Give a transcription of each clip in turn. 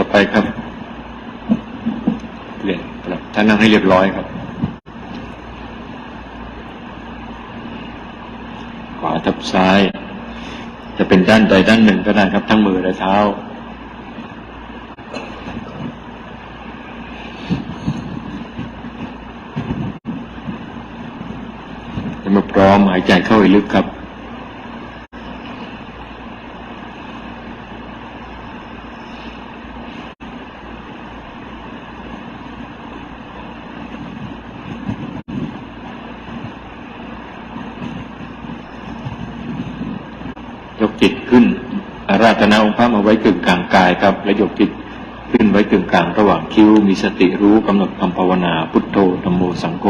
ต่อไปครับเปลี่ยนครับท่านนั่งให้เรียบร้อยครับ ขวาทับซ้าย จะเป็นด้านใดด้านหนึ่งก็ได้ครับ ทั้งมือและเท้าจะมาพร้อมหายใจเข้าให้ลึกครับ ยก จิตขึ้นอาราธนาองค์พระมาไว้กึ่งกลางกายครับและยกจิตขึ้นไว้กึ่งกลางระหว่างคิ้ว มีสติรู้กำหนดคำภาวนา พุทโธธรรมโมสังโฆ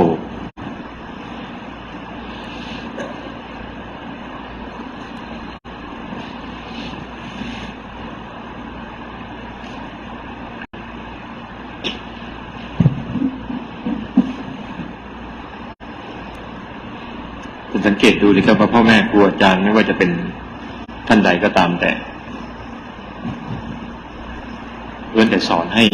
สังเกตดูเลยครับว่าพ่อแม่ครูอาจารย์ไม่ว่าจะเป็น ท่านใดก็ตามแต่เพื่อนแต่สอนให้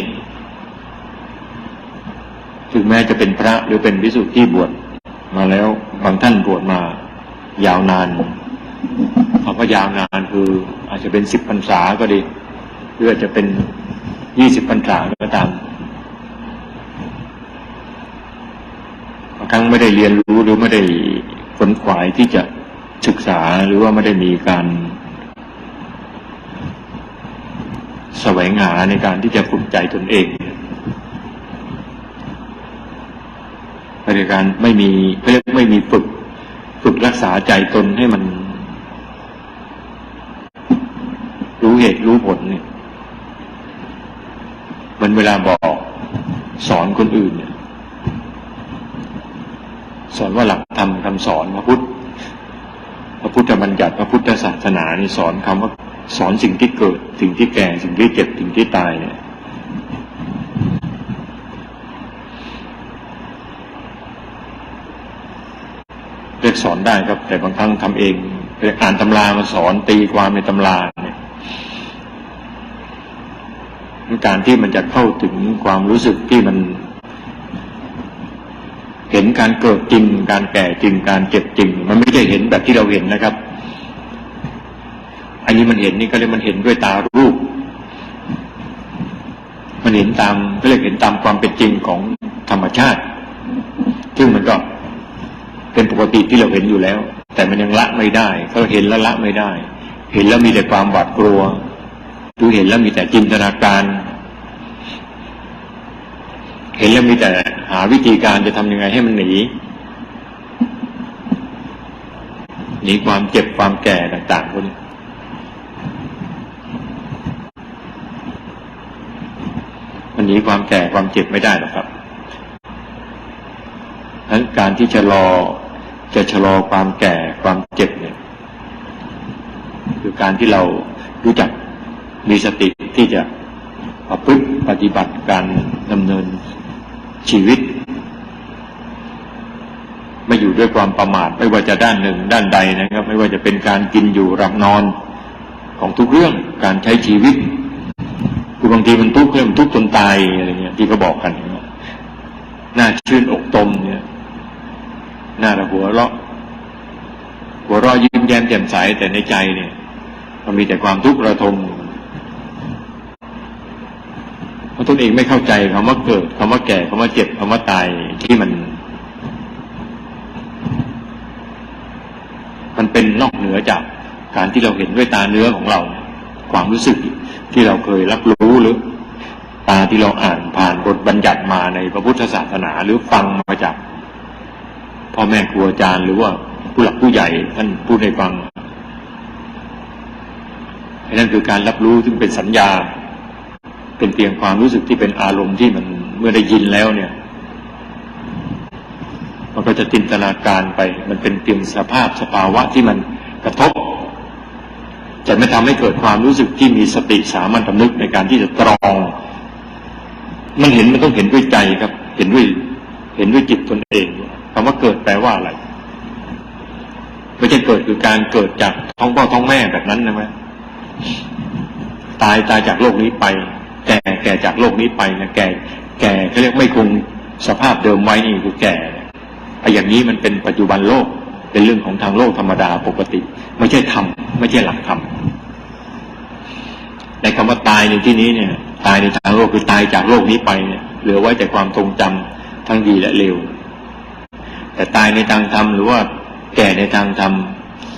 ถึงแม้จะเป็นพระหรือเป็นวิสุทธิบวชมาแล้วบางท่านบวชมายาวนานคำว่ายาวนานคือ อาจจะเป็นสิบพรรษาก็ดีหรืออาจจะเป็นยี่สิบพรรษาก็ตามบางครั้งไม่ได้เรียนรู้หรือไม่ได้ขนขวายที่จะศึกษาหรือว่าไม่ได้มีการ แสวงหาในการที่จะฝึกใจตนเองในการไม่มีเรียกไม่มีฝึก ฝึกรักษาใจตนให้มัน รู้เหตุรู้ผลเนี่ยมันเวลาบอกสอนคนอื่นเนี่ยสอนว่าหลักธรรมคำสอนพระพุทธพระพุทธบัญญัติพระพุทธศาสนานี่สอนคำว่า สอนสิ่งที่เกิดสิ่งที่แก่สิ่งที่เจ็บสิ่งที่ตายเนี่ยเรียกสอนได้ครับ แต่บางครั้งทำเองเรียกอ่านตำรามาสอนตีความในตำราเนี่ยการที่มันจะเข้าถึงความรู้สึกที่มัน เห็นการเกิดจริง การแก่จริงการเจ็บจริง มันไม่ได้เห็นแบบที่เราเห็นนะครับ นนี้มันเห็นนี่ก็เรียกมันเห็นด้วยตารูป มันเห็นตามก็เรียกเห็นตามความเป็นจริงของธรรมชาติ ซึ่งมันก็เป็นปกติที่เราเห็นอยู่แล้ว แต่มันยังละไม่ได้เขาเห็นแล้วละไม่ได้ เห็นแล้วมีแต่ความหวาดกลัวดูเห็นแล้วมีแต่จินตนาการ เห็นแล้วมีแต่หาวิธีการจะทำยังไงให้มันหนีหนีความเจ็บความแก่ต่างๆพวกนี้ มัน หนีความแก่ความเจ็บไม่ได้หรอกครับดังนั้นการที่จะรอจะชะลอความแก่ความเจ็บเนี่ย คือการที่เรารู้จักมีสติที่จะประพฤติปฏิบัติการดำเนินชีวิต ไม่อยู่ด้วยความประมาทไม่ว่าจะด้านหนึ่งด้านใดนะครับ ไม่ว่าจะเป็นการกินอยู่รับนอนของทุกเรื่องการใช้ชีวิต คือบางทีมันทุกข์เรื่องทุกข์จนตายอะไรเงี้ยที่เขาบอกกันหน่าชื่นอกตมเนี่ยหน่าระหัวเราะหัวเราะยิ้มแย้มแจ่มใสแต่ในใจเนี่ย มันมีแต่ความทุกข์ระทมเพราะตนเองไม่เข้าใจคำว่าเกิดคำว่าแก่คำว่าเจ็บคำว่าตายที่มัน มันเป็นนอกเหนือจากการที่เราเห็นด้วยตาเนื้อของเรา ความรู้สึก ที่เราเคยรับรู้หรือตาที่เราอ่านผ่านบทบัญญัติมาในพระพุทธศาสนา หรือฟังมาจากพ่อแม่ครูอาจารย์หรือว่าผู้หลักผู้ใหญ่ท่านพูดให้ฟังนั่นคือการรับรู้ซึ่งเป็นสัญญา เป็นเพียงความรู้สึกที่เป็นอารมณ์ที่มันเมื่อได้ยินแล้วเนี่ย มันก็จะจินตนาการไป มันเป็นเพียงสภาพสภาวะที่มันกระทบ จะไม่ทำให้เกิดความรู้สึกที่มีสติสามัญสำนึกในการที่จะตรอง มันเห็นมันต้องเห็นด้วยใจครับ เห็นด้วยเห็นด้วยจิตตนเองคำว่าเกิดแปลว่าอะไรไม่ใช่เกิดคือการเกิดจากท้องพ่อท้องแม่แบบนั้นนะไหมตายตายจากโลกนี้ไป แก่แก่จากโลกนี้ไปนะแก่ แก่เขาเรียกไม่คงสภาพเดิมไว้นี่คือแก่ไอ้อย่างนี้มันเป็นปัจจุบันโลกเป็นเรื่องของทางโลกธรรมดาปกติ ไม่ใช่ธรรมไม่ใช่หลักธรรมในคำว่าตายในที่นี้เนี่ย ตายในทางโลกคือตายจากโลกนี้ไปเนี่ยเหลือไว้แต่ความทรงจำทั้งดีและเลวแต่ตายในทางธรรมหรือว่าแก่ในทางธรรม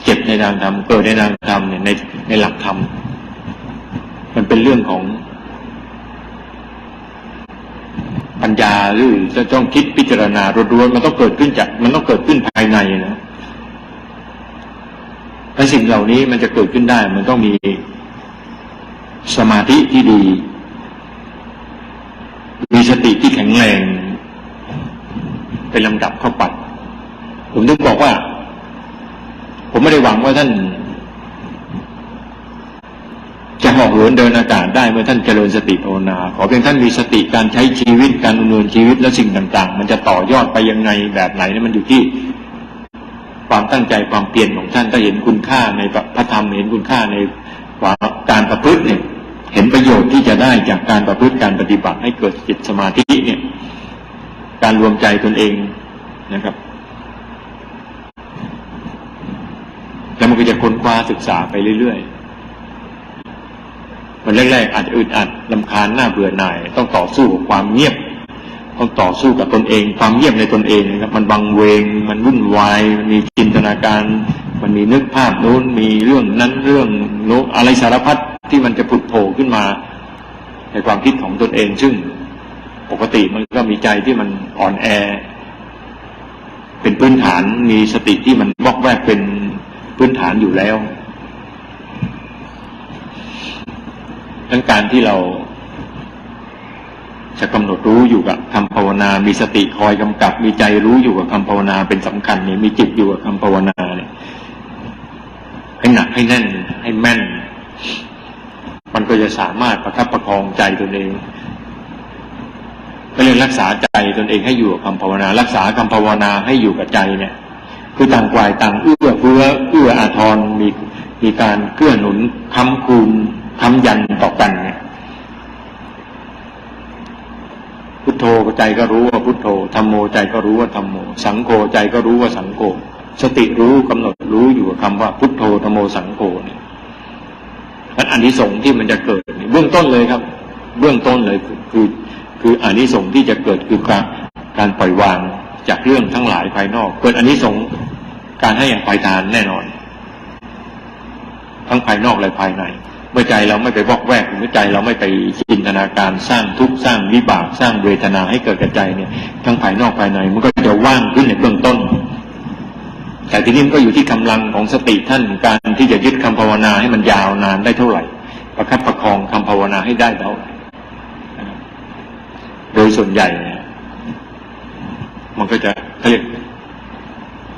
เจ็บในทางธรรมเกิดในทางธรรมเนี่ยในในหลักธรรมมันเป็นเรื่องของ ปัญญาหรือจะต้องคิดพิจารณารวนๆมันต้องเกิดขึ้นจาก มันต้องเกิดขึ้นภายในนะ และสิ่งเหล่านี้มันจะเกิดขึ้นได้ มันต้องมีสมาธิที่ดี มีสติที่แข็งแรง เป็นลำดับเข้าไปผมถึงบอกว่า ผมไม่ได้หวังว่าท่าน จะหอกหลวนเดินอากาศได้เมื่อท่านเจริญสติภาวนา ขอเพียงท่านมีสติการใช้ชีวิตการดำเนินชีวิตและสิ่งต่าง ๆ มันจะต่อยอดไปยังไงแบบไหนนี่มันอยู่ที่ ความตั้งใจความเปลี่ยนของท่านถ้าเห็นคุณค่าในพระธรรมเห็นคุณค่าในการประพฤติเนี่ยเห็นประโยชน์ที่จะได้จากการประพฤติการปฏิบัติให้เกิดจิตสมาธิเนี่ย การรวมใจตนเองนะครับแล้วมันก็จะค้นคว้าศึกษาไปเรื่อยๆมันแรกๆอาจจะอึดอัดลำคาญหน้าเบื่อหน่าย ต้องต่อสู้กับความเงียบ ต้องต่อสู้กับตนเอง ความเงียบในตนเองนะครับ มันบังเวง มันวุ่นวาย มันมีจินตนาการ มันมีนึกภาพโน้น มีเรื่องนั้นเรื่องโน้อะไรสารพัดที่มันจะผุดโผล่ขึ้นมา ในความคิดของตนเอง ซึ่งปกติมันก็มีใจที่มันอ่อนแอ เป็นพื้นฐาน มีสติที่มันวอกแวกเป็นพื้นฐานอยู่แล้วทั้งการที่เรา จะกำหนดรู้อยู่กับคำภาวนา มีสติคอยกำกับ มีใจรู้อยู่กับคำภาวนาเป็นสำคัญเนี่ยมีจิตอยู่กับคำภาวนาเนี่ยให้หนักให้แน่นให้แม่น มันก็จะสามารถประคับประคองใจตนเองก็เรียนรักษาใจตนเองให้อยู่กับคำภาวนา รักษาคำภาวนาให้อยู่กับใจเนี่ย คือต่างฝ่ายต่างเอื้อเฟื้อเอื้ออาทรมีมีการเกื้อหนุนคำคูณคำยันต่อกันเนี่ยพุท โธใจก็รู้ว่าพุทโธธรรมโมใจก็รู้ว่าธรรมโม สังโฆใจก็รู้ว่าสังโฆสติรู้กำหนดรู้อยู่กับคำว่าพุทโธธรรมโมสังโฆเนี่ยนั้นอันนี้สงที่มันจะเกิดเบื้องต้นเลยครับ เบื้องต้นเลยคือคืออันนี้สงที่จะเกิดคือการการปล่อยวางจากเรื่องทั้งหลายภายนอก เกิดอันนี้สงการให้อย่างภายทานแน่นอน ทั้งภายนอกและภายใน เมื่อใจเราไม่ไปบอกแวกเมื่อใจเราไม่ไปจินตนาการสร้างทุกข์สร้างวิบากสร้างเวทนาให้เกิดกระใจเนี่ยทั้งภายนอกภายในมันก็จะว่างขึ้นในเบื้องต้น แต่ทีนี้มันก็อยู่ที่กำลังของสติท่านการที่จะยึดคำภาวนาให้มันยาวนานได้เท่าไหร่ ประคับประคองคำภาวนาให้ได้เท่าไหร่โดยส่วนใหญ่เนี่ยมันก็จะเขาเรียก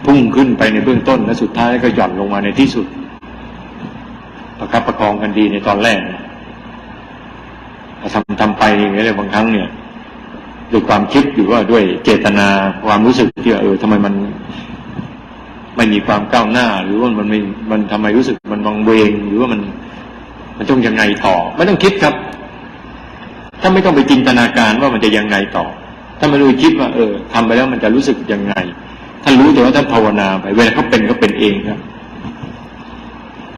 พุ่งขึ้นไปในเบื้องต้นและสุดท้ายก็หย่อนลงมาในที่สุด ประคับประคองกันดีในตอนแรกทำทำไปอย่างเงี้ยบางครั้งเนี่ยด้วยความคิดหรือว่าด้วยเจตนาความรู้สึกที่เออทำไมมันไม่มีความก้าวหน้า หรือว่ามันไม่มันทำไมรู้สึกมันวังเวง หรือว่ามัน มันต้องยังไงต่อ ไม่ต้องคิดครับ ถ้าไม่ต้องไปจินตนาการว่ามันจะยังไงต่อ ถ้ามาดูคิดว่า เออทำไปแล้วมันจะรู้สึกยังไงท่านรู้แต่ว่าท่านภาวนาไปเวลาเขาเป็นก็เป็นเองครับ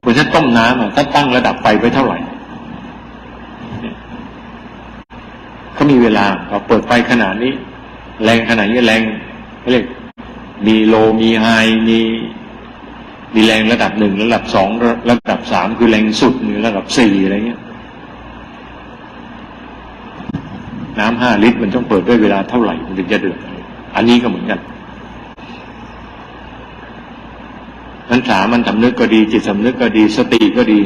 เหมือนท่านต้มน้ำอะท่านตั้งระดับไฟไว้เท่าไหร่เขามีเวลาเราเปิดไฟขนาดนี้ แรงขนาดนี้แรงเรียกมีโลมีไฮมีมีแรงระดับหนึ่งระดับสองระดับสามคือแรงสุดหรือระดับสี่อะไรเงี้ย น้ำห้าลิตรมันต้องเปิดด้วยเวลาเท่าไหร่มันถึงจะเดือดอันนี้ก็เหมือนกัน นั้นสามันสำนึกก็ดี จิตสำนึกก็ดี สติก็ดี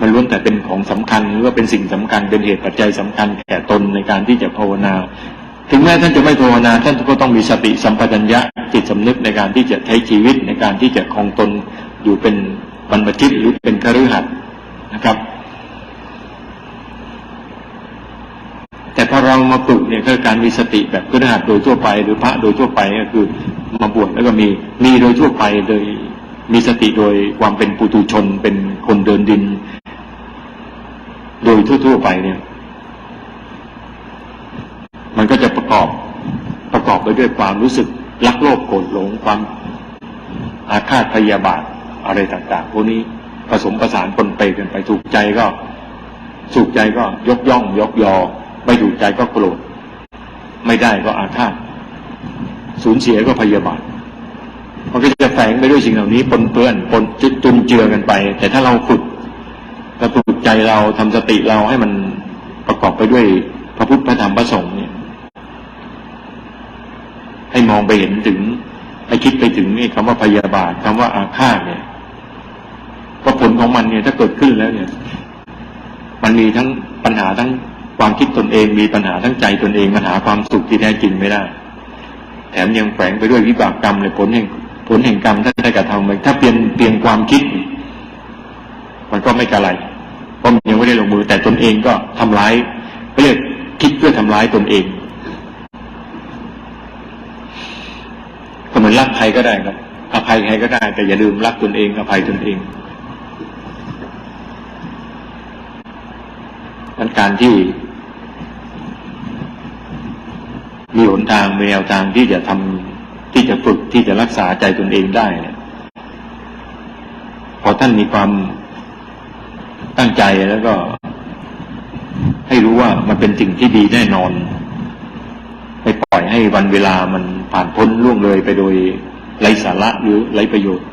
มันล้วนแต่เป็นของสำคัญหรือว่าเป็นสิ่งสำคัญเป็นเหตุปัจจัยสำคัญแก่ตนในการที่จะภาวนา ถึงแม้ท่านจะไม่ภาวนา ท่านก็ต้องมีสติสัมปชัญญะจิตสำนึกในการที่จะใช้ชีวิตในการที่จะคงตนอยู่เป็นบรรพชิตหรือเป็นคฤหัสถ์นะครับ แต่พอเรามาฝึกเนี่ยคือการมีสติแบบก็หัดโดยทั่วไป หรือพระโดยทั่วไปก็คือ มาบวชแล้วก็มีมีโดยทั่วไปโดยมีสติโดยความเป็นปุถุชนเป็นคนเดินดิน โดยทั่วๆไปเนี่ย มันก็จะประกอบประกอบไปด้วยความรู้สึกรักโลภโกรธหลงความอาฆาตพยาบาทอะไรต่างๆพวกนี้ผสมประสานปนเปกันไปถูกใจก็ถูกใจก็ยกย่อง ยกยอ ไม่ถูกใจก็โกรธไม่ได้ก็อาฆาต สูญเสียก็พยาบาทมันก็จะแฝงไปด้วยสิ่งเหล่านี้ปนเปื้อนปนจุนเจือกันไป แต่ถ้าเราฝึกเราฝึกใจเราทำสติเราให้มันประกอบไปด้วยพระพุทธพระธรรมพระสงฆ์เนี่ย ให้มองไปเห็นถึงให้คิดไปถึงนี่คำว่าพยาบาทคำว่าอาฆาตเนี่ยก็ผลของมันเนี่ยถ้าเกิดขึ้นแล้วเนี่ย มันมีทั้งปัญหาทั้งความคิดตนเอง มีปัญหาทั้งใจตนเองมันหาความสุขที่แท้จริงไม่ได้ แถมยังแฝงไปด้วยวิบากกรรมเลยผลแห่งผลแห่งกรรมถ้าได้กระทำไปถ้าเปลี่ยนเปลี่ยนความคิด มันก็ไม่กระไรเพราะมันยังไม่ได้ลงมือ แต่ตนเองก็ทำร้ายเรียกคิดเพื่อทำร้ายตนเองก็เหมือนรักใครก็ได้ครับอภัยใครก็ได้ แต่อย่าลืมรักตนเองอภัยตนเองนั้นการที่ มีหนทางมีแนวทางที่จะทำที่จะฝึกที่จะรักษาใจตนเองได้เนี่ยพอท่านมีความตั้งใจแล้วก็ ให้รู้ว่ามันเป็นสิ่งที่ดีแน่นอน ไม่ปล่อยให้วันเวลามันผ่านพ้นล่วงเลยไปโดยไร้สาระหรือไร้ประโยชน์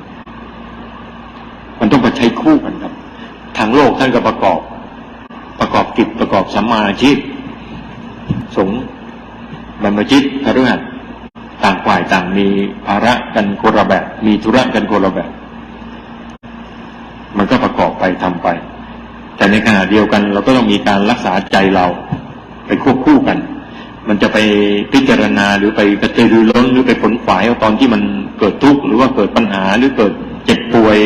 มันต้องมาใช้คู่กันครับ ทางโลกท่านก็ประกอบ ประกอบกิจประกอบสัมมาอาชีพสงฆ์ บรรพชิตพฤหัสต่างฝ่ายต่างมีภาระกันคนละแบบ มีธุระกันคนละแบบ มันก็ประกอบไปทำไป แต่ในขณะเดียวกัน เราก็ต้องมีการรักษาใจเรา ไปควบคู่กัน มันจะไปพิจารณาหรือไปกระตือรือร้นหรือไปผลฝ่ายเอาตอนที่มันเกิดทุกข์หรือว่าเกิดปัญหาหรือเกิดเจ็บป่วย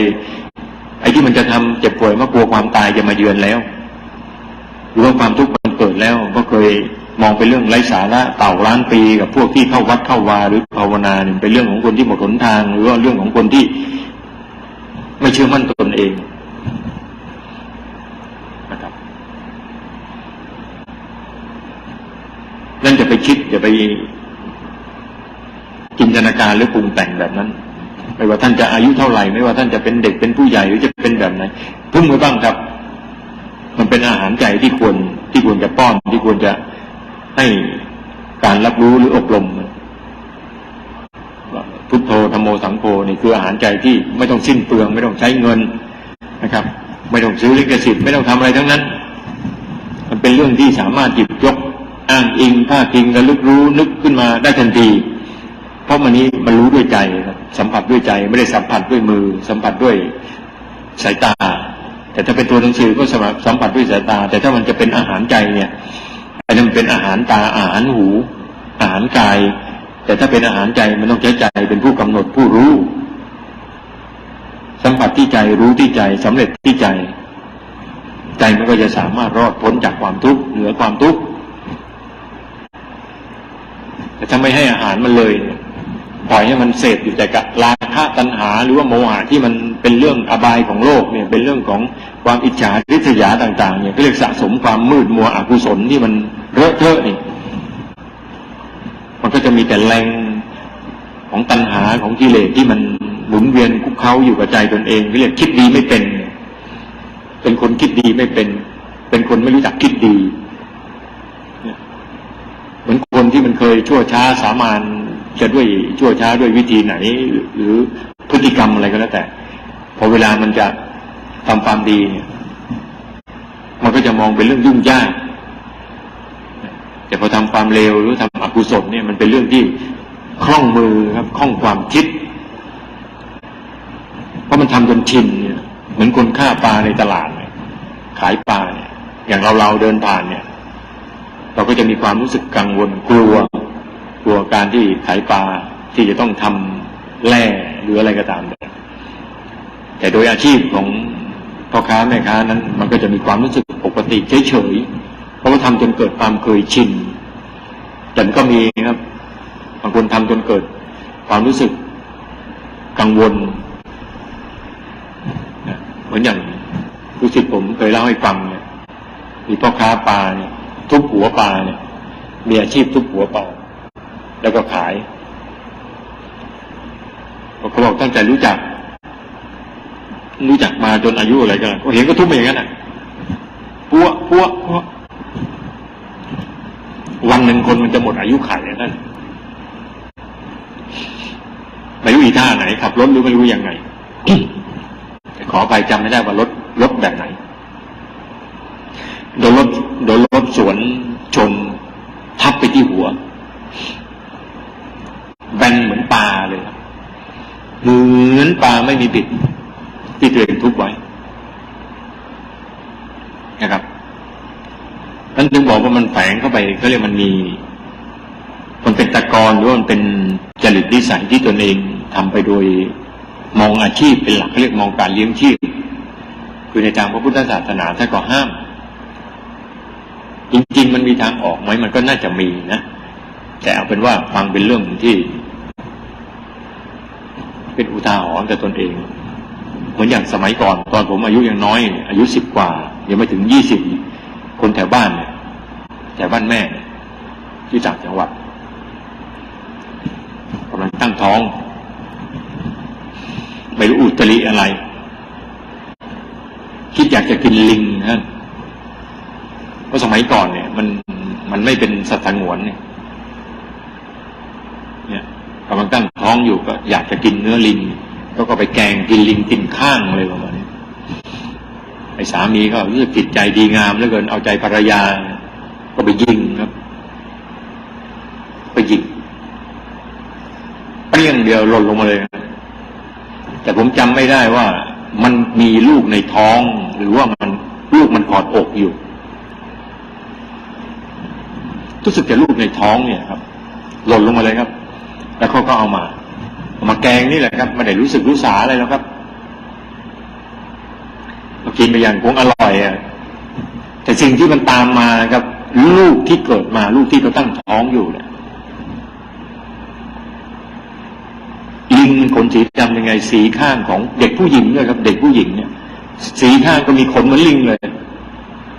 ไอ้ที่มันจะทำเจ็บป่วยเมื่อกลัวความตายจะมาเยือนแล้วหรือว่าความทุกข์มันเกิดแล้วก็เคย มองเป็นเรื่องไร้สาระเต่าล้านปีกับพวกที่เข้าวัดเข้าวาหรือภาวนาเนี่ยเป็นเรื่องของคนที่หมดหนทาง หรือว่าเรื่องของคนที่ไม่เชื่อมั่นตนเองนะครับนั่นจะไปคิดอย่าไปจินตนาการหรือปรุงแต่งแบบนั้น ไม่ว่าท่านจะอายุเท่าไหร่ ไม่ว่าท่านจะเป็นเด็กเป็นผู้ใหญ่หรือจะเป็นแบบไหนพึ่งไว้บ้างครับ มันเป็นอาหารใจที่ควรที่ควรจะป้อนที่ควรจะ ให้การรับรู้หรืออบรมพุทโธธรรมโมสังโฆนี่คืออาหารใจที่ไม่ต้องสิ้นเปลือง ไม่ต้องใช้เงินนะครับ ไม่ต้องซื้อลิขสิทธิ์ไม่ต้องทำอะไรทั้งนั้น มันเป็นเรื่องที่สามารถหยิบยกอ้างอิงภาคพิงระลึกรู้นึกขึ้นมาได้ทันที เพราะมันนี้มันรู้ด้วยใจสัมผัสด้วยใจไม่ได้สัมผัสด้วยมือ สัมผัสด้วยสายตา แต่ถ้าเป็นตัวหนังสือก็สัมผัสด้วยสายตา แต่ถ้ามันจะเป็นอาหารใจเนี่ย อันนั้นเป็นอาหารตาอาหารหู อาหารกาย แต่ถ้าเป็นอาหารใจมันต้องใช้ใจเป็นผู้กำหนดผู้รู้ สัมผัสที่ใจรู้ที่ใจสำเร็จที่ใจ ใจมันก็จะสามารถรอดพ้นจากความทุกข์เหนือความทุกข์แต่ถ้าไม่ให้อาหารมันเลยปล่อยให้มันเสพอยู่แต่กับราคะตัณหา หรือว่าโมหะที่มันเป็นเรื่องอบายของโลกเนี่ย เป็นเรื่องของ ความอิจฉาริษยาต่างๆเนี่ยก็เรียกสะสมความมืดมัวอกุศลที่มันเลอะเทอะนี่มันก็จะมีแต่แรงของตัณหาของกิเลสที่มันหมุนเวียนคุกเขาอยู่กับใจตนเองเรียกคิดดีไม่เป็น เป็นคนคิดดีไม่เป็น เป็นคนไม่รู้จักคิดดีเหมือนคนที่มันเคยชั่วช้าสามานจะด้วยชั่วช้าด้วยวิธีไหน หรือพฤติกรรมอะไรก็แล้วแต่ พอเวลามันจะ ทำความดีเนี่ย มันก็จะมองเป็นเรื่องยุ่งยาก แต่พอทำความเลวหรือทำอกุศลเนี่ยมันเป็นเรื่องที่คล่องมือครับคล่องความคิด เพราะมันทำจนชินเนี่ยเหมือนคนฆ่าปลาในตลาดเนี่ยขายปลาเนี่ย อย่างเราเราเดินผ่านเนี่ย เราก็จะมีความรู้สึกกังวลกลัว กลัวการที่ขายปลาที่จะต้องทำแร่หรืออะไรก็ตามแต่โดยอาชีพของ พ่อค้าแม่ค้านั้น มันก็จะมีความรู้สึกปกติเฉยๆ เพราะว่าทำจนเกิดความเคยชินแต่ก็มีครับบางคนทำจนเกิดความรู้สึกกังวลเหมือนอย่างรู้สึกผมเคยเล่าให้ฟังเนี่ยมีพ่อค้าปลาเนี่ย ทุบหัวปลาเนี่ย มีอาชีพทุบหัวเป่าแล้วก็ขายเขาบอกตั้งแต่รู้จัก รู้จักมาจนอายุอะไรกันก็เห็นก็ทุบมาอย่างนั้นอะปัวปัวปัววันหนึ่งคนมันจะหมดอายุขัยนั่นไม่รู้อีท่าไหนขับรถหรือไม่รู้ยังไงขอไปจำไม่ได้ว่ารถรถแบบไหน โดนรถโดนรถสวนชน ทับไปที่หัว แบนเหมือนปลาเลยเหมือนปลาไม่มีบิด ที่ตัวเองทุบไว้ นะครับ นั่นจึงบอกว่ามันแฝงเข้าไปเขาเรียกมันมี มันเป็นตะกอนหรือว่ามันเป็นจริตนิสัยที่ตนเองทำไปโดยมองอาชีพเป็นหลักเขาเรียกมองการเลี้ยงชีพ คือในทางพระพุทธศาสนาท่านก็ห้าม จริง ๆ มันมีทางออกไหมมันก็น่าจะมีนะแต่เอาเป็นว่าฟังเป็นเรื่องที่ เป็นอุทาหรณ์กับตนเอง เหมือนอย่างสมัยก่อน ตอนผมอายุยังน้อย อายุสิบกว่า ยังไม่ถึงยี่สิบ คนแถวบ้านเนี่ยแถวบ้านแม่เนี่ยที่ต่างจังหวัดกำลังตั้งท้อง ไม่รู้อุตริอะไร คิดอยากจะกินลิงนะเพราะสมัยก่อนเนี่ย มันมันไม่เป็นสัตว์สงวนเนี่ยเนี่ยกำลังตั้งท้องอยู่ก็อยากจะกินเนื้อลิงก็ก็ไปแกงกินลิงกินข้างเลยประ ไอ้สามีก็รู้สึกจิตใจดีงามเหลือเกินเอาใจภรรยา ก็ไปยิงครับ ไปยิงเปรี้ยงเดียวหล่นลงมาเลย แต่ผมจำไม่ได้ว่า มันมีลูกในท้อง หรือว่ามันลูกมันกอดอกอยู่รู้สึกจะลูกในท้องเนี่ยครับ หล่นลงมาเลยครับ แล้วเขาก็เอามาเอามาแกงนี่แหละครับไม่ได้รู้สึกรู้สาอะไรแล้วครับ กินไปอย่างคงอร่อยอะแต่สิ่งที่มันตามมาครับลูกที่เกิดมาลูกที่เขาตั้งท้องอยู่เนี่ยลิงขนสีดำยังไง สีข้างของเด็กผู้หญิงด้วยครับ เด็กผู้หญิงเนี่ย สีข้างก็มีขนเหมือนลิงเลย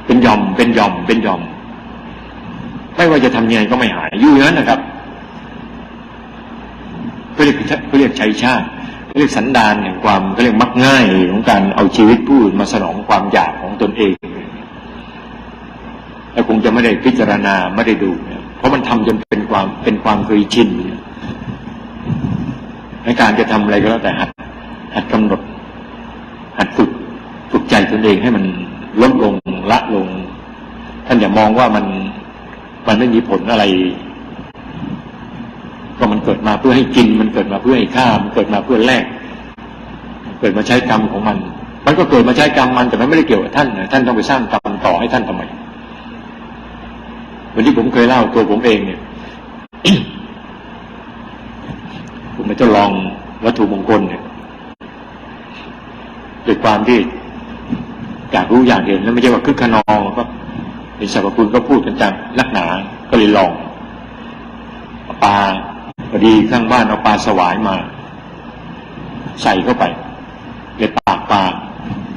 เป็นย่อมเป็นย่อมเป็นย่อม ไม่ว่าจะทำยังไงก็ไม่หายอยู่นั้นนะครับก็เรียกเขาเรียกชัยชาติ เรียกสันดานแห่งความเขาเรียกมักง่ายของการเอาชีวิตผู้อื่นมาสนองความอยากของตนเองแต่คงจะไม่ได้พิจารณาไม่ได้ดูเนี่ยเพราะมันทำจนเป็นความเป็นความเคยชินในการจะทำอะไรก็แล้วแต่หัดหัดกำหนด หัดฝึกฝึกใจตนเองให้มันลดลงละลง ท่านอย่ามองว่ามันมันไม่มีผลอะไร ก็มันเกิดมาเพื่อให้กิน มันเกิดมาเพื่อให้ฆ่า มันเกิดมาเพื่อแลกเกิดมาใช้กรรมของมัน มันก็เกิดมาใช้กรรมมันแต่มันไม่ได้เกี่ยวกับท่านนะท่านต้องไปสร้างกรรมต่อให้ท่านทำไมวันที่ผมเคยเล่าตัวผมเองเนี่ยผมไปทดลองวัตถุมงคลเนี่ยด้วยความที่อยากรู้อยากเห็นแล้วไม่ใช่ว่าคึกขนองก็เห็นสรรพคุณก็พูดกันจังนักหนา ก็เลยลองปลา อดีข้างบ้านเอาปลาสวายมา ใส่เข้าไปในปากปลา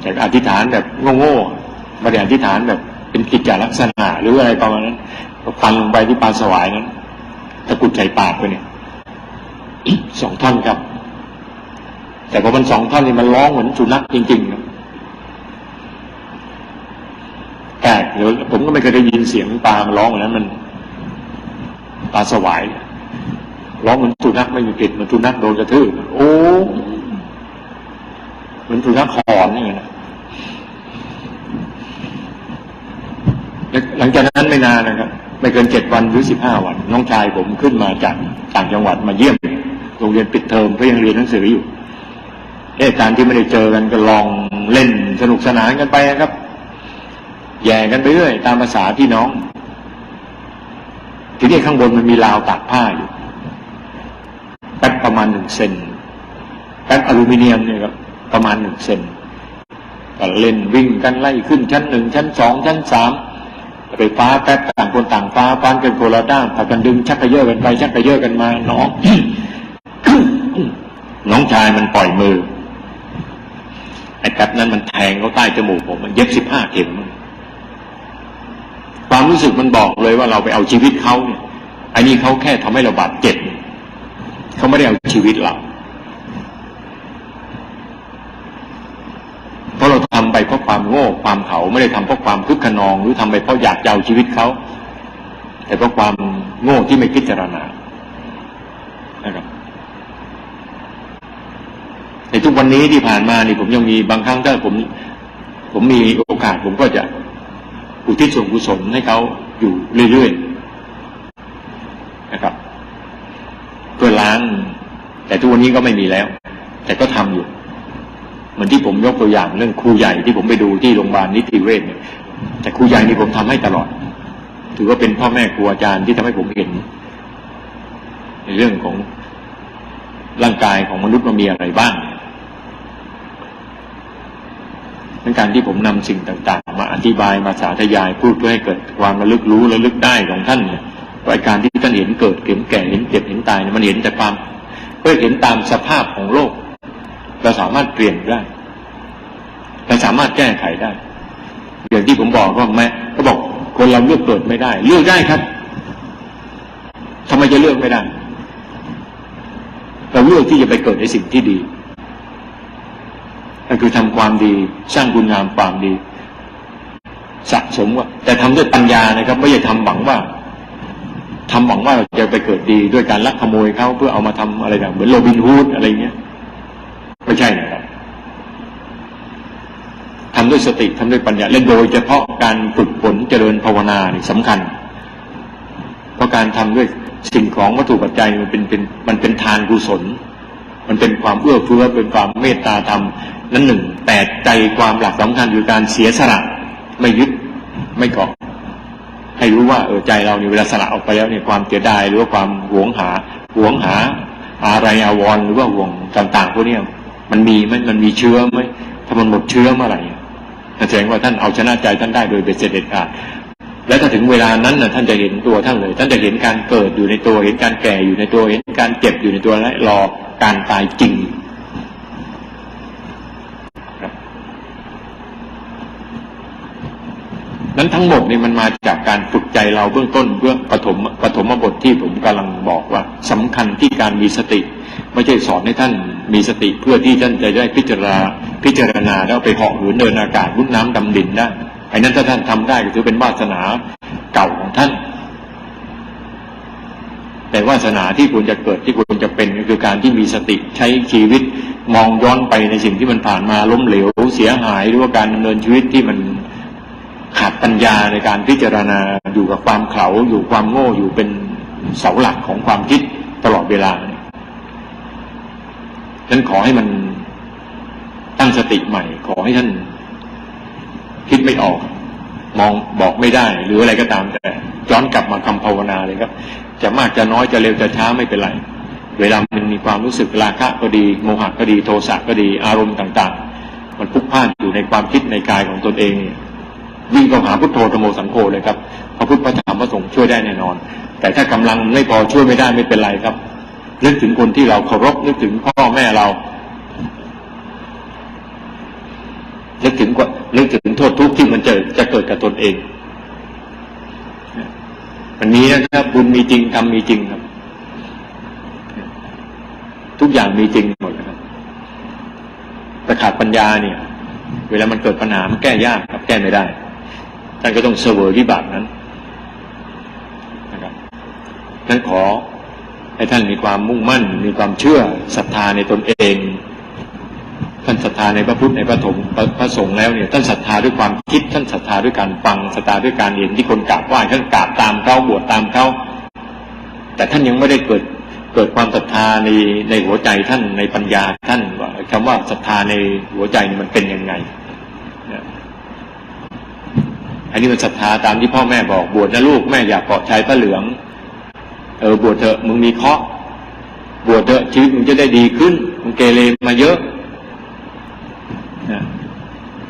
แต่อธิษฐานแบบโง่ๆไม่ได้อธิษฐานแบบเป็นกิจจลักษณะหรืออะไรประมาณนั้นฟันลงไปที่ปลาสวายนั้นตะกุดใส่ปากไปเนี่ยสองท่อนครับ แต่พอมันสองท่อนนี่มันร้องเหมือนสุนัขจริงๆครับแปลกเดี๋ยวผมก็ไม่เคยได้ยินเสียงปลามันร้องอย่างนั้นมันปลาสวาย ร้องเหมือนสุนัขไม่มีกลิ่นเหมือนสุนัขโดนกระทืบโอ้เหมือนสุนัขหอนนี่นะหลังจากนั้นไม่นานนะครับ ไม่เกินเจ็ดวันหรือสิบห้าวัน น้องชายผมขึ้นมาจากต่างจังหวัดมาเยี่ยมโรงเรียนปิดเทอมเพื่อยังเรียนหนังสืออยู่เหตุการณ์ที่ไม่ได้เจอกันก็ลองเล่นสนุกสนานกันไปครับ แย่กันไปเรื่อยตามภาษาพี่น้อง ทีนี้ข้างบนมันมีราวตากผ้าอยู่ แป๊บประมาณหนึ่งเซนแป๊บอลูมิเนียมเนี่ยครับประมาณหนึ่งเซนก็เล่นวิ่งกันไล่ขึ้นชั้นหนึ่งชั้นสองชั้นสามไปฟ้าแป๊บต่างคนต่างฟ้าฟันกันโคละด้านพากันดึงชักกระเยาะกันไปชักกระเยาะกันมาน้อง น้องชายมันปล่อยมือไอ้แป๊บนั้นมันแทงเขาใต้จมูกผมมันเย็บสิบห้าเข็มความรู้สึกมันบอกเลยว่าเราไปเอาชีวิตเขาเนี่ยอันนี้เขาแค่ทำให้เราบาดเจ็บ เขาไม่ได้เอาชีวิตเราเพราะเราทำไปเพราะความโง่ความเขาไม่ได้ทำเพราะความคึกขนอง หรือทำไปเพราะอยากจะเอาชีวิตเขาแต่เพราะความโง่ที่ไม่พิจารณานะครับในทุกวันนี้ที่ผ่านมานี่ผมยังมีบางครั้งถ้าผม ผมมีโอกาสผมก็จะอุทิศส่วนกุศลให้เขาอยู่เรื่อยๆนะครับ พื่อล้าง แต่ทุกวันนี้ก็ไม่มีแล้ว แต่ก็ทำอยู่เหมือนที่ผมยกตัวอย่างเรื่องครูใหญ่ที่ผมไปดูที่โรงพยาบาลนิติเวชเนี่ยแต่ครูใหญ่นี่ผมทำให้ตลอด ถือว่าเป็นพ่อแม่ครูอาจารย์ที่ทำให้ผมเห็น ในเรื่องของร่างกายของมนุษย์มันมีอะไรบ้างในการที่ผมนำสิ่งต่าง ๆ มาอธิบายมาสาธยายพูดเพื่อให้เกิดความระลึกรู้ระลึกได้ของท่านเนี่ย รายการที่ท่านเห็นเกิดเห็นแก่เห็นเจ็บเห็นตายเนี่ยมันเห็นแต่ความเพื่อเห็นตามสภาพของโลก เราสามารถเปลี่ยนได้เราสามารถแก้ไขได้อย่างที่ผมบอกว่าแม่ก็บอกคนเราเลือกเกิดไม่ได้ เลือกได้ครับทำไมจะเลือกไม่ได้เราเลือกที่จะไปเกิดในสิ่งที่ดีนั่นคือทำความดีสร้างคุณงามความดี สะสมว่า แต่ทำด้วยปัญญานะครับ ไม่ใช่ทำหวังว่า ทำหวังว่าจะไปเกิดดีด้วยการลักขโมยเขาเพื่อเอามาทำอะไรแบบเหมือนโรบินฮูดอะไรเงี้ยไม่ใช่นะครับทำด้วยสติทำด้วยปัญญาและโดยเฉพาะการฝึกฝนเจริญภาวนานี่สำคัญ เพราะการทำด้วยสิ่งของวัตถุปัจจัยมันเป็นเป็นมันเป็นทานกุศล มันเป็นความเอื้อเฟื้อเป็นความเมตตาธรรมนั้นหนึ่งแต่ใจความหลักสำคัญคือการเสียสละไม่ยึดไม่เกาะ รู้ว่าเออใจเราเนี่ยเวลาสละออกไปแล้วเนี่ยความเสียดายหรือว่าความหวงหาหวงหาอะไรอาวรหรือว่าห่วงต่างๆพวกนี้มันมีไหมมันมีเชื้อไหมถ้ามันหมดเชื้อเมื่อไหร่แสดงว่าท่านเอาชนะใจท่านได้โดยเป็นเสด็จขาดและถ้าถึงเวลานั้นนะท่านจะเห็นตัวท่านเลย ท่านจะเห็นการเกิดอยู่ในตัวเห็นการแก่อยู่ในตัวเห็นการเจ็บอยู่ในตัวและรอการตายจริง นั้นทั้งหมดนี่มันมาจากการฝึกใจเราเบื้องต้นเบื้องปฐมปฐมบทที่ผมกำลังบอกว่าสำคัญที่การมีสติ ไม่ใช่สอนให้ท่านมีสติเพื่อที่ท่านจะได้พิจารณาพิจารณาแล้วไปเหาะหรือเดินอากาศรุ่นน้ำดำดินได้ไอ้นั้นถ้าท่านทำได้ก็ถือเป็นวาสนาเก่าของท่าน แต่วาสนาที่ควรจะเกิดที่ควรจะเป็นก็คือการที่มีสติใช้ชีวิตมองย้อนไปในสิ่งที่มันผ่านมาล้มเหลวเสียหายหรือว่าการดำเนินชีวิตที่มัน ขาดปัญญาในการพิจารณาอยู่กับความเขาอยู่ความโง่อยู่เป็นเสาหลักของความคิดตลอดเวลาฉันขอให้มันตั้งสติใหม่ ขอให้ท่านคิดไม่ออก มองบอกไม่ได้ หรืออะไรก็ตามแต่ย้อนกลับมาคำภาวนาเลยครับ จะมากจะน้อยจะเร็วจะช้าไม่เป็นไร เวลามันมีความรู้สึกราคะก็ดี โมหะก็ดีโทสะก็ดีอารมณ์ต่าง ๆ มันพุกพ่านอยู่ในความคิดในกายของตนเองเนี่ย วิ่งเข้าหาพุทโธธโมสังโฆเลยครับพระพุทธพระธรรมพระสงฆ์ช่วยได้แน่นอน แต่ถ้ากำลังไม่พอช่วยไม่ได้ไม่เป็นไรครับ นึกถึงคนที่เราเคารพนึกถึงพ่อแม่เรานึกถึงว่านึกถึงโทษทุกข์ที่มันจะจะเกิดกับตนเองมันมีนะครับบุญมีจริงทำมีจริงครับ ทุกอย่างมีจริงหมดนะครับแต่ขาดปัญญาเนี่ย เวลามันเกิดปัญหามันแก้ยากครับแก้ไม่ได้ ท่านก็ต้องเสวยวิบากนั้นนะครับท่านขอให้ท่านมีความมุ่งมั่น มีความเชื่อศรัทธาในตนเอง ท่านศรัทธาในพระพุทธในพระธรรพระสงฆ์แล้วเนี่ยท่านศรัทธาด้วยความคิด ท่านศรัทธาด้วยการฟังศรัทธาด้วยการเห็นที่คนกราบไหว้ท่านกราบตามเขาบวชตามเขาแต่ท่านยังไม่ได้เกิดเกิดความศรัทธาในในหัวใจท่านในปัญญาท่านว่าคำว่าศรัทธาในหัวใจมันเป็นยังไง อันนี้มันศรัทธาตามที่พ่อแม่บอกบวชนะลูกแม่อยากเกาะชายพระเหลือง เออบวชเถอะมึงมีเคาะบวชเถอะชีวิตมึงจะได้ดีขึ้นมึงเกเรมาเยอะ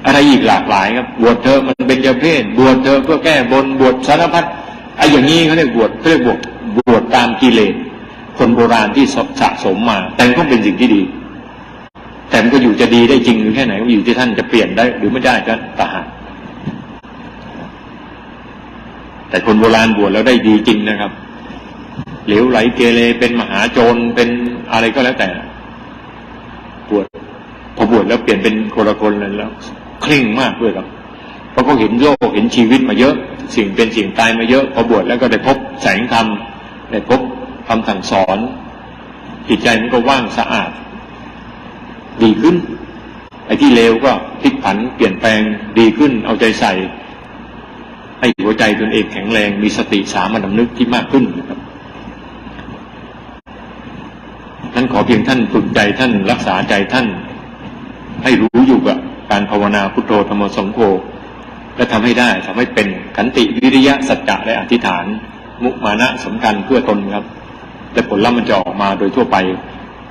อะไรอีกหลากหลายครับ บวชเถอมันเป็นยาเพศบวชเถอเพื่อแก้บนบวชสารพัดไอ้อย่างนี้เขาเรียกบวชเขาเรียกบวชบวชตามกิเลสคนโบราณที่สะสมมา แต่ก็เป็นสิ่งที่ดี แต่มันก็อยู่จะดีได้จริงหรือแค่ไหนก็อยู่ที่ท่านจะเปลี่ยนได้ หรือไม่ได้ก็ต่างหาก แต่คนโบราณบวชแล้วได้ดีจริงนะครับ เหลวไหลเกเรเป็นมหาโจรเป็นอะไรก็แล้วแต่บวชพอบวชแล้วเปลี่ยนเป็นคนละคนเลยแล้วเคร่งมากด้วยครับเพราะเขาเห็นโลกเห็นชีวิตมาเยอะ สิ่งเป็นสิ่งตายมาเยอะพอบวชแล้วก็ได้พบแสงธรรมได้พบคำสั่งสอนจิตใจมันก็ว่างสะอาด ดีขึ้นไอ้ที่เลวก็พลิกผันเปลี่ยนแปลงดีขึ้นเอาใจใส่ ให้หัวใจตนเองแข็งแรง มีสติสามัญสำนึกที่มากขึ้นนะครับนั้นขอเพียงท่านฝึกใจท่านรักษาใจท่าน ให้รู้อยู่กับการภาวนาพุทโธธรรมสงโฆและทำให้ได้ทำให้เป็นขันติวิริยะสัจจะและอธิษฐาน มุมานะสำคัญเพื่อตนครับและผลลัพธ์มันจะออกมาโดยทั่วไป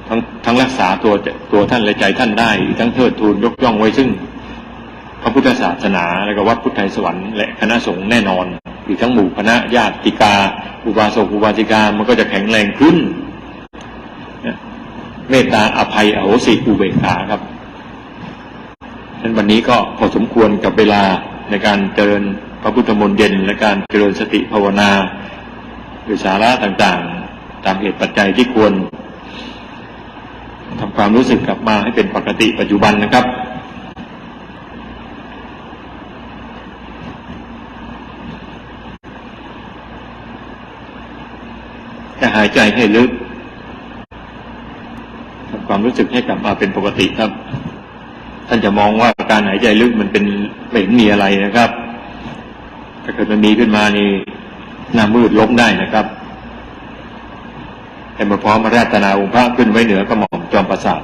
ทั้งทั้งรักษาตัวตัวท่านและใจท่านได้ ทั้งเทิดทูนยกย่องไว้ซึ่ง ระพุทธศาสนา และก็วัดพุทธไทยสวรรค์และคณะสงฆ์แน่นอนอีกทั้งหมู่คณะญาติกา อุบาสกอุบาสิกา มันก็จะแข็งแรงขึ้น เมตตาอภัยอโหสิอุเบกขาครับฉะนั้นวันนี้ก็พอสมควรกับเวลาในการเจริญพระพุทธมนต์เย็น และการเจริญสติภาวนาหรือสาระต่างๆ ตามเหตุปัจจัยที่ควรทำความรู้สึกกลับมาให้เป็นปกติปัจจุบันนะครับ หายใจให้ลึกทำความรู้สึกให้กลับมาเป็นปกติครับ ท่านจะมองว่าการหายใจลึกมันเป็นไม่มีอะไรนะครับถ้าเกิดมันมีขึ้นมานี่หน้ามืดล้มได้นะครับแต่มาพร้อมมาราตนาองค์พระขึ้นไว้เหนือกระหม่อมจอมประสาท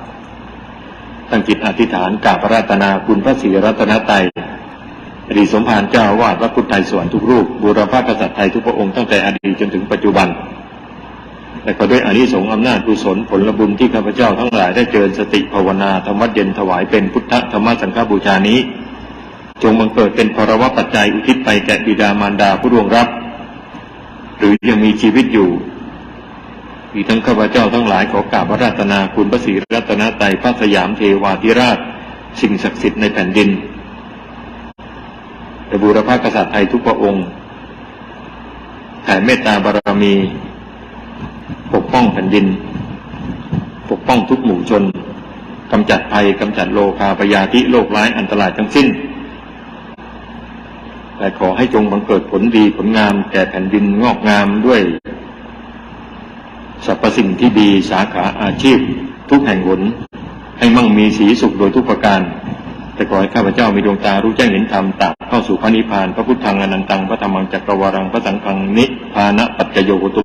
ตั้งจิตอธิษฐานกราบพระราตนาคุณพระศรีรัตนตยอดีตสมภารเจ้าอาวาดวัดพุทธไทยสวนทุกรูปบูรพากษัตริย์ไทยทุกพระองค์ตั้งแต่อดีตจนถึงปัจจุบัน และก็ด้วยอานิสงส์อำนาจกุศลผลบุญที่ข้าพเจ้าทั้งหลายได้เจริญสติภาวนาธรรมวัดเย็นถวายเป็นพุทธธรรมสังฆบูชานี้ จงบังเกิดเป็นภรวะปัจจัยอุทิศไปแก่บิดามารดาผู้ร่วงรับ หรือยังมีชีวิตอยู่อีกทั้งข้าพเจ้าทั้งหลายขอกราบพระราตนาคุณพระศรีรัตนตรัยพระสยามเทวาธิราช สิ่งศักดิ์สิทธิ์ในแผ่นดินและบูรพากษัตริย์ไทยทุกพระองค์แผ่เมตตาบารมี ปกป้องแผ่นดิน ปกป้องทุกหมู่ชนกำจัดภัยกำจัดโลคาปยาธิโรคร้ายอันตรายทั้งสิ้น แต่ขอให้จงบังเกิดผลดีผลงามแก่แผ่นดินงอกงามด้วยสรรพสิ่งที่ดีสาขาอาชีพ ทุกแห่งหนให้มั่งมีสีสุขโดยทุกประการ แต่ขอให้ข้าพเจ้ามีดวงตารู้แจ้งเห็นธรรมตักเข้าสู่พระนิพพาน พระพุทธังอนันตังพระธรรมังจักรวารังพระสังฆังนิพพานะปัจจโยโหตุ